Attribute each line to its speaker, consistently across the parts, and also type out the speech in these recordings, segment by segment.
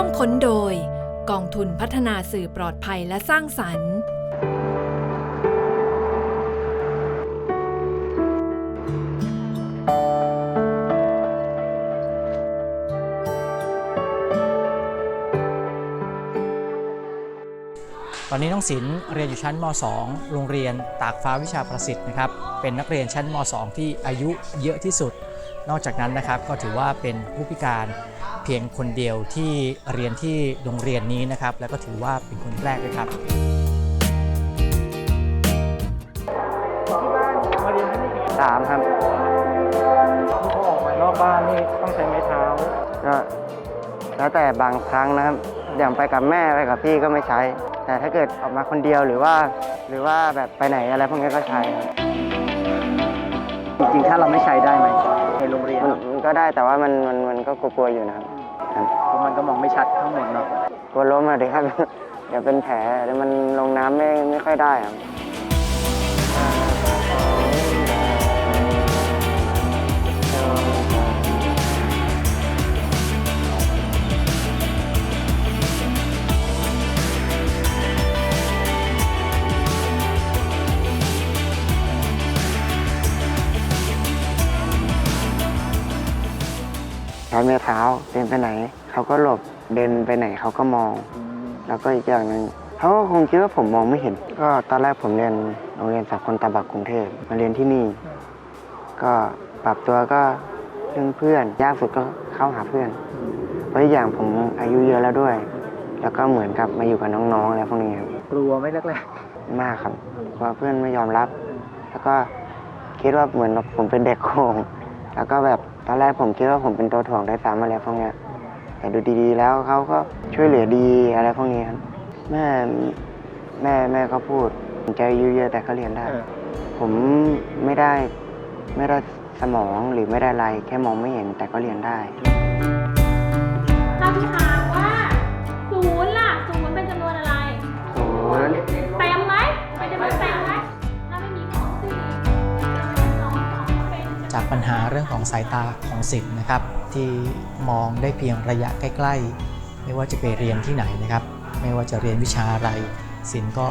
Speaker 1: ร่วมค้นโดย กองทุนพัฒนาสื่อปลอดภัยและสร้างสรรค์
Speaker 2: ตอนนี้น้องศิลป์เรียนอยู่ชั้นม .2 โรงเรียนตากฟ้าวิชาประสิทธิ์นะครับ เป็นนักเรียนชั้นม .2 ที่อายุเยอะที่สุด นอกจากนั้นนะครับก็ถือว่าเป็นผู้พิการ พียงคนเดียวที่เรียนที่โรงเรียนนี้นะครับ แล้วก็ถือว่าเป็นคนแรกด้วยครับ
Speaker 3: สามครับ
Speaker 2: ที่เขาออกมานอกบ้านนี่ต้องใช้ไม้เท้า
Speaker 3: ก็แล้วแต่บางครั้งนะครับอย่างไปกับแม่ไปกับพี่ก็ไม่ใช้ แต่ถ้าเกิดออกมาคนเดียวหรือว่า หรือว่าแบบไปไหนอะไรพวกนี้ก็ใช้ครับ
Speaker 2: จริงๆถ้าเราไม่ใช้ได้ไหมในโรงเรียน
Speaker 3: มันมันก็ได้แต่ว่ามันมันมันก็กลัวๆอยู่นะครับ ครับ
Speaker 2: เพราะมันก็มองไม่ชัดข้างบนเนาะ
Speaker 3: กลัวล้มอะดิครับ เดี๋ยวเป็นแผลเดี๋ยวมันลงน้ำไม่ไม่ค่อยได้ครับ ใช้ไม้เท้าเดินไปไหน เขาก็หลบเดินไปไหนเขาก็มอง แล้วก็อีกอย่างหนึ่งเขาก็คงคิดว่าผมมองไม่เห็น ก็ตอนแรกผมเรียนโรงเรียนสากลตาบักกรุงเทพมาเรียนที่นี่ ก็ปรับตัวก็เรื่องเพื่อนยากสุดก็เข้าหาเพื่อนเพราะอีกอย่างผมอายุเยอะแล้วด้วย แล้วก็เหมือนกับมาอยู่กับน้องๆอะไรพวกนี้ครับ
Speaker 2: กลัวไหม่แรก
Speaker 3: มากครับเพราะว่าเพื่อนไม่ยอมรับ แล้วก็คิดว่าเหมือนผมเป็นเด็กโกงแล้วก็แบบ ตอนแรกผมคิดว่าผมเป็นตัวถ่วงได้สามอะไรพวกเนี้ยแต่ดูดีๆ แล้วเขาก็ช่วยเหลือดีอะไรพวกนี้ครับแม่แม่แม่ก็พูดผมจะอายุเยอะแต่ก็เรียนได้ ผมไม่ได้ไม่ได้สมองหรือไม่ได้อะไรแค่มองไม่เห็นแต่ก็เรียนได้
Speaker 4: คำถามว่ จำนวนจา
Speaker 2: กปัญหาเรื่องของสายตาของศิลป์นะครับ ที่มองได้เพียงระยะใกล้ ๆ ไม่ว่าจะไปเรียนที่ไหนนะครับ ไม่ว่าจะเรียนวิชาอะไรศิลป์ก็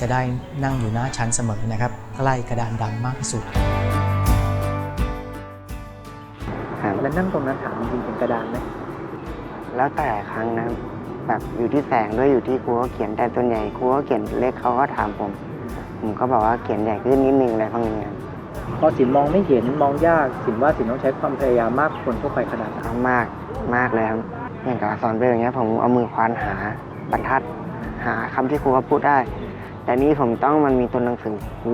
Speaker 2: จะได้นั่งอยู่หน้าชั้นเสมอนะครับ ใกล้กระดานดำมากที่สุด
Speaker 3: ครับ
Speaker 2: และนั่งตรงนั้นถามจริงๆเป็นกระดานไหม
Speaker 3: แล้วแต่ครั้งนะแบบอยู่ที่แสงด้วยอยู่ที่ครูเขาเขียนแต่ส่วนใหญ่ครูเขาเขียนเล็กเขาก็ถามผม ผมก็บอกว่าเขียนใหญ่ขึ้นนิดนึงอะไรพวกนี้ครับ
Speaker 2: พอศิลป์มองไม่เห็นมองยากศิลป์ว่าศิลป์ต้องใช้ความพยายามมากคนทั่วไปขนาดไหน
Speaker 3: เอามากมากเลยครับอย่างกับสอนไปอย่างเงี้ยผมเอามือควานหาบรรทัด หาคำที่ครูเขาพูดได้ แต่นี่ผมต้องมันมีตัวหนังสือหู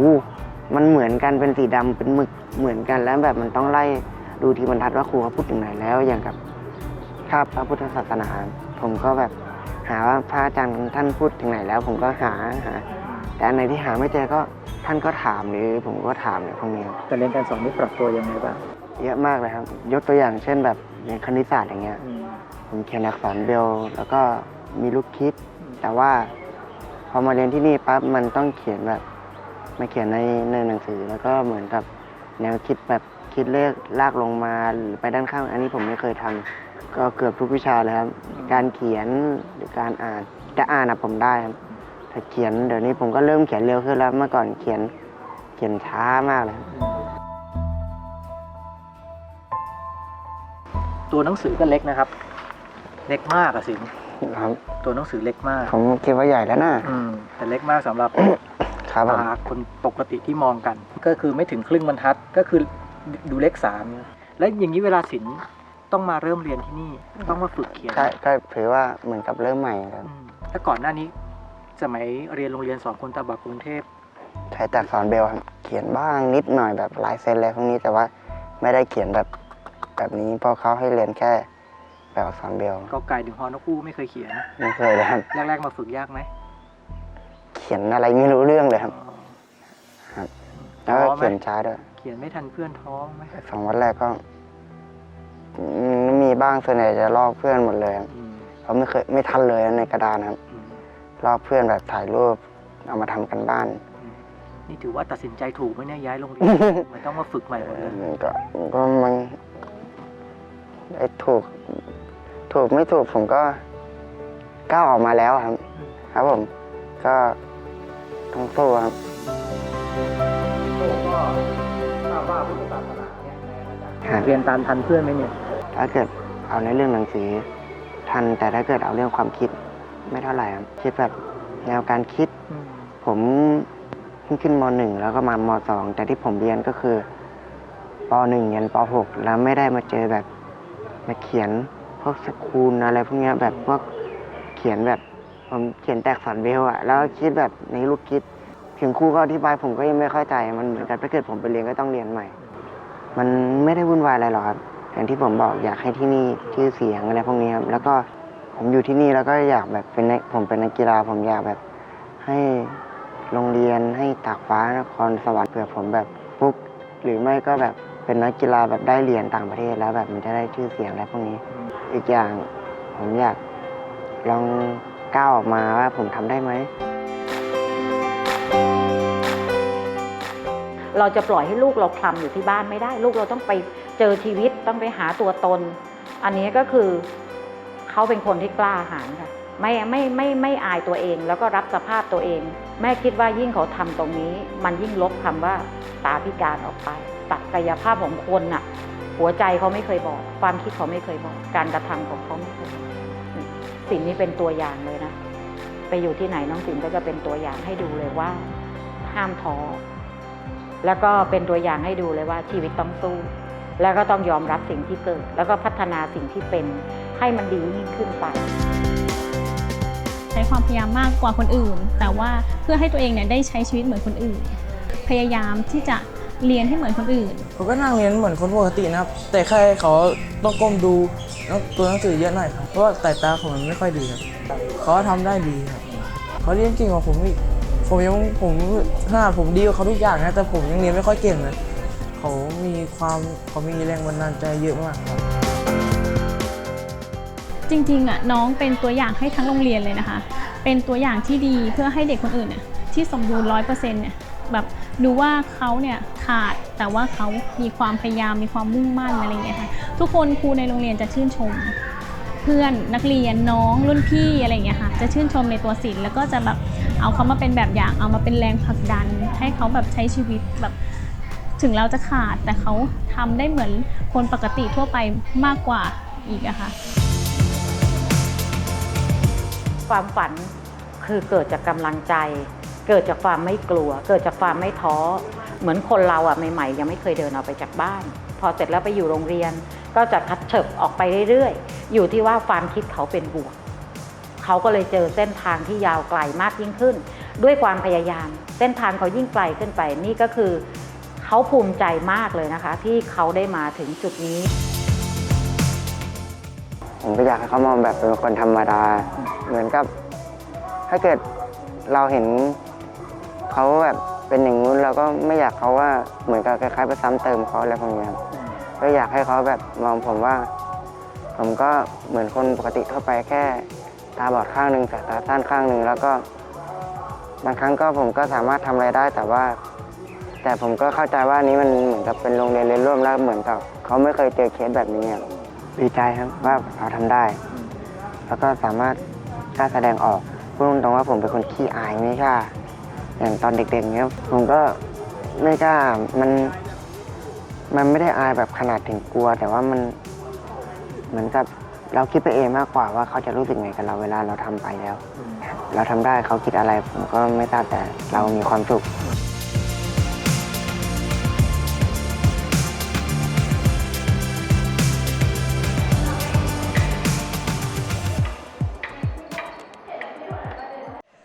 Speaker 3: มันเหมือนกันเป็นสีดำเป็นหมึกเหมือนกันแล้วแบบมันต้องไล่ดูที่บรรทัดว่าครูเขาพูดถึงไหนแล้วอย่างกับคาบพระพุทธศาสนา ผมก็แบบหาว่าพระอาจารย์ท่านพูดถึงไหนแล้ว ผมก็หาหา แต่อันไหนที่หาไม่เจอก็ ท่านก็ถามหรือผมก็ถามเนี่ยพวกนี้ครับ
Speaker 2: การเรียนการสอนนี่ปรับตัวยังไงบ้าง
Speaker 3: เยอะมากเลยครับ ยกตัวอย่างเช่นแบบอย่างคณิตศาสตร์อย่างเงี้ยผมเขียนอักษรเบลแล้วก็มีลูกคิดแต่ว่าพอมาเรียนที่นี่ปั๊บมันต้องเขียนแบบมาเขียนในในหนังสือ แล้วก็เหมือนกับแนวคิดแบบคิดเลขลากลงมาหรือไปด้านข้าง อันนี้ผมไม่เคยทำก็เกือบทุกวิชาเลยครับ การเขียนหรือการอ่านแต่อ่านอะผมได้ครับ แต่เขียนเดี๋ยวนี้ผมก็เริ่มเขียนเร็วขึ้นแล้วเมื่อก่อนเขียนเขียนช้ามากเลยครับ
Speaker 2: ตัวหนังสือก็เล็กนะครับ เล็กมากอะศิลป์
Speaker 3: ครับ
Speaker 2: ตัวหนังสือเล็กมาก
Speaker 3: ผมคิดว่าใหญ่แล้วนะ
Speaker 2: อืมแต่เล็กมากสำหรับ
Speaker 3: ครับผม
Speaker 2: ตาคนปกติที่มองกัน ก็คือไม่ถึงครึ่งบรรทัดก็คือดูเลขสามแล้วอย่างนี้เวลาศิลป์ต้องมาเริ่มเรียนที่นี่ ต้องมาฝึกเขียน
Speaker 3: ใช่ก็ถือว่าเหมือนกับเริ่มใหม่ครับ
Speaker 2: อืมถ้าก่อนหน้านี้ สมัยเรียนโรงเรียนสอนคนตาบักกรุงเทพ
Speaker 3: ใช้แต่อักษรเบลครับเขียนบ้างนิดหน่อยแบบลายเซ็นอะไรพวกนี้แต่ว่าไม่ได้เขียนแบบแบบนี้เพราะเขาให้เรียนแค่แบบอักษรเบล
Speaker 2: ก็ไก่ถึงฮอนกคู่ไม่เคยเขียน
Speaker 3: ไม่เคยเลยครับ
Speaker 2: แรกๆมาฝึกยากไหม
Speaker 3: เขียนอะไรไม่รู้เรื่องเลยครับ
Speaker 2: อ๋อ
Speaker 3: แล้วก็
Speaker 2: ท้อไหม
Speaker 3: เขียนช้าด้วย
Speaker 2: เขียนไม่ทันเพื่อนท้องไหม
Speaker 3: สองวันแรกก็อืมมีบ้างส่วนใหญ่จะลอกเพื่อนหมดเลยครับ
Speaker 2: อืม
Speaker 3: เพราะไม่เคยไม่ทันเลยในกระดานครับ
Speaker 2: อืม
Speaker 3: ลอกเพื่อนแบบถ่ายรูปเอามาทำกันบ้าน
Speaker 2: นี่ถือว่าตัดสินใจถูกไหมเนี่ยย้ายโรงเรียน มันต้องมาฝึกใหม่หมดเลย
Speaker 3: ก็ก็มันไอ้ถูก ถูกไม่ถูกผมก็ก้าวออกมาแล้วครับ ครับผมก็ต้องสู้ครับ
Speaker 2: ก็ทราบว่าพุทธศาสนาเนี่ยในอาณาจักร
Speaker 3: ครับ
Speaker 2: เรียนตามทันเพื่อนไหมเนี่ย
Speaker 3: ถ้าเกิดเอาในเรื่องหนังสือทันแต่ถ้าเกิดเอาเรื่องความคิด ไม่เท่าไหร่ครับคิดแบบแนวการคิด ผมเพิ่งขึ้นมหนึ่งแล้วก็มามสองแต่ที่ผมเรียนก็คือปหนึ่งยันปหกแล้วไม่ได้มาเจอแบบมาเขียนพวกสกูลอะไรพวกเนี้ยแบบพวกเขียนแบบผมเขียนแตกสันเบลอะแล้วคิดแบบในลูกคิดถึงครูก็อธิบายผมก็ยังไม่เข้าใจ มันเหมือนกันถ้าเกิดผมไปเรียนก็ต้องเรียนใหม่ มันไม่ได้วุ่นวายอะไรหรอกครับอย่างที่ผมบอกอยากให้ที่นี่ชื่อเสียงอะไรพวกนี้ครับแล้วก็ ผมอยู่ที่นี่แล้วก็อยากแบบเป็นผมเป็นนักกีฬาผมอยากแบบให้โรงเรียนให้ตากฟ้านครสวรรค์เผื่อผมแบบฟุกหรือไม่ก็แบบเป็นนักกีฬาแบบได้เหรียญต่างประเทศแล้วแบบมันจะได้ชื่อเสียงอะไรพวกนี้ อีกอย่างผมอยากลองก้าวออกมาว่าผมทำได้ไหม
Speaker 5: เราจะปล่อยให้ลูกเราคลำอยู่ที่บ้านไม่ได้ ลูกเราต้องไปเจอชีวิตต้องไปหาตัวตน อันนี้ก็คือ เขาเป็นคนที่กล้าหาญค่ะไม่ไม่ไม่ไม่อายตัวเองแล้วก็รับสภาพตัวเอง แม่คิดว่ายิ่งเขาทำตรงนี้ มันยิ่งลบคำว่าตาพิการออกไปศักยภาพของคนน่ะ หัวใจเขาไม่เคยบอก ความคิดเขาไม่เคยบอก การกระทำของเขาไม่เคยสิ่งนี้เป็นตัวอย่างเลยนะไปอยู่ที่ไหนน้องสินก็จะเป็นตัวอย่างให้ดูเลยว่า ห้ามท้อแล้วก็เป็นตัวอย่างให้ดูเลยว่าชีวิตต้องสู้ แล้วก็ต้องยอมรับสิ่งที่เกิด แล้วก็พัฒนาสิ่งที่เป็น ให้มันดียิ่งขึ้นไป
Speaker 6: ใช้ความพยายามมากกว่าคนอื่น แต่ว่าเพื่อให้ตัวเองเนี่ยได้ใช้ชีวิตเหมือนคนอื่น พยายามที่จะเรียนให้เหมือนคนอื่น
Speaker 7: ผมก็นั่งเรียนเหมือนคนปกตินะครับ แต่แค่เขาต้องก้มดูตัวหนังสือเยอะหน่อยครับเพราะว่าสายตาผมมันไม่ค่อยดีครับเขาทำได้ดีครับเขาเรียนเก่งกว่าผมอีกผมยังผมขนาดผมดีกว่าเขาทุกอย่างนะแต่ผมยังเรียนไม่ค่อยเก่งเลยเขามีความเขามีแรงบันดาลใจเยอะมากครับ
Speaker 6: จริงๆอะน้องเป็นตัวอย่างให้ทั้งโรงเรียนเลยนะคะ เป็นตัวอย่างที่ดีเพื่อให้เด็กคนอื่นเนี่ยที่สมบูรณ์ร้อยเปอร์เซ็นต์เนี่ยแบบดูว่าเขาเนี่ยขาดแต่ว่าเขามีความพยายามมีความมุ่งมั่นอะไรอย่างเงี้ยค่ะทุกคนครูในโรงเรียนจะชื่นชม เพื่อนนักเรียนน้องรุ่นพี่อะไรอย่างเงี้ยค่ะจะชื่นชมในตัวศิลป์แล้วก็จะแบบเอาเขามาเป็นแบบอย่างเอามาเป็นแรงผลักดัน ให้เขาแบบใช้ชีวิตแบบถึงเราจะขาดแต่เขาทำได้เหมือนคนปกติทั่วไปมากกว่าอีกอะค่ะ
Speaker 5: ความฝันคือเกิดจากกำลังใจ เกิดจากความไม่กลัว เกิดจากความไม่ท้อ เหมือนคนเราอะใหม่ๆ ยังไม่เคยเดินออกไปจากบ้าน พอเสร็จแล้วไปอยู่โรงเรียน ก็จะคัดเฉิบออกไปเรื่อยๆ อยู่ที่ว่าความคิดเขาเป็นบวก เขาก็เลยเจอเส้นทางที่ยาวไกลมากยิ่งขึ้น ด้วยความพยายาม เส้นทางเขายิ่งไกลขึ้นไป นี่ก็คือเขาภูมิใจมากเลยนะคะ ที่เขาได้มาถึงจุดนี้
Speaker 3: ผมก็อยากให้เขามองแบบเป็นคนธรรมดา เหมือนกับ ถ้าเกิดเราเห็นเขาแบบเป็นอย่างนู้นเราก็ไม่อยากเขาว่าเหมือนกับคล้ายๆไปซ้ำเติมเขาอะไรพวกนี้ครับก็อยากให้เขาแบบมองผมว่า ผมก็เหมือนคนปกติทั่วไปแค่ตาบอดข้างหนึ่งสายตาสั้นข้างหนึ่งแล้วก็ บางครั้งก็ผมก็สามารถทำอะไรได้แต่ว่า แต่ผมก็เข้าใจว่านี้มันเหมือนกับเป็นโรงเรียนเรียนร่วมแล้วเหมือนกับเขาไม่เคยเจอเคสแบบนี้ดีใจครับว่าเราทำได้ แล้วก็สามารถ กล้าแสดงออกพูดตรงๆว่าผมเป็นคนขี้อายไม่กล้าอย่างตอนเด็กๆเนี้ยผมก็ไม่กล้ามันมันไม่ได้อายแบบขนาดถึงกลัว แต่ว่ามันเหมือนกับเราคิดไปเองมากกว่าว่าเขาจะรู้สึกไงกับเราเวลาเราทำไปแล้ว เราทำได้เขาคิดอะไรผมก็ไม่ทราบแต่เรามีความสุข